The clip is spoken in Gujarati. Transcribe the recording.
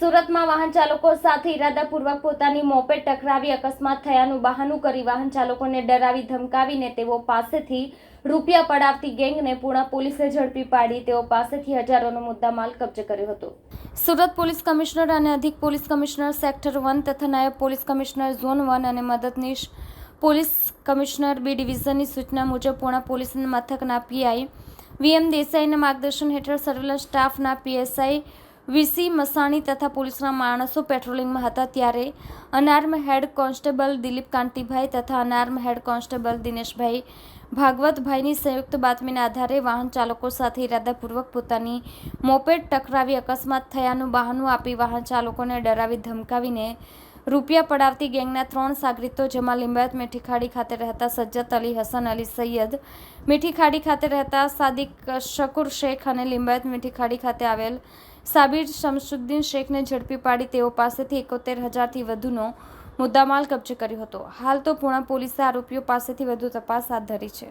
સુરતમાં વાહન ચાલકો સાથે ઇરાદાપૂર્વક પોતાની મોપેડ ટકરાવી અકસ્માત થયાનું બહાનું કરી વાહન ચાલકોને ડરાવી ધમકાવીને તેઓ પાસેથી રૂપિયા પડાવતી ગેંગને પૂણા પોલીસે ઝડપી પાડી. તેઓ પાસેથી હજારોનો મુદ્દામાલ કબજે કર્યો હતો. સુરત પોલીસ કમિશનર અને અધિક પોલીસ કમિશનર સેક્ટર વન તથા નાયબ પોલીસ કમિશનર ઝોન વન અને મદદનીશ પોલીસ કમિશનર બી ડિવિઝનની સૂચના મુજબ પૂણા પોલીસ મથકના પીઆઈ વીએમ દેસાઈના માર્ગદર્શન હેઠળ સર્વેલન્સ સ્ટાફના પીએસઆઈ વીસી, મસાણી તથા પોલીસના માણસો પેટ્રોલિંગમાં હતા ત્યારે unarmed head constable Dilip Kantibhai તથા અનાર્મ હેડ કોન્સ્ટેબલ દિનેશભાઈ ભાગવતભાઈની સંયુક્ત બાતમીના આધારે વાહન ચાલકો સાથે ઇરાદાપૂર્વક પોતાની મોપેડ ટકરાવી અકસ્માત થયાનું બહાનું આપી વાહન ચાલકોને ડરાવી ધમકાવીને રૂપિયા પડાવતી ગેંગના ત્રણ સાગરીતો, જેમાં લિંબાયત મીઠી ખાડી ખાતે રહેતા સજ્જત અલી હસન, અલી સૈયદ મીઠી ખાડી ખાતે રહેતા સાદિક શકુર શેખ અને લિંબાયત મીઠી ખાડી ખાતે આવેલ સાબિર શમશુદ્દીન શેખને ઝડપી પાડી તેઓ પાસેથી એકોતેર હજારથી વધુનો મુદ્દામાલ કબજે કર્યો હતો. હાલ તો પૂણા પોલીસે આરોપીઓ પાસેથી વધુ તપાસ હાથ ધરી છે.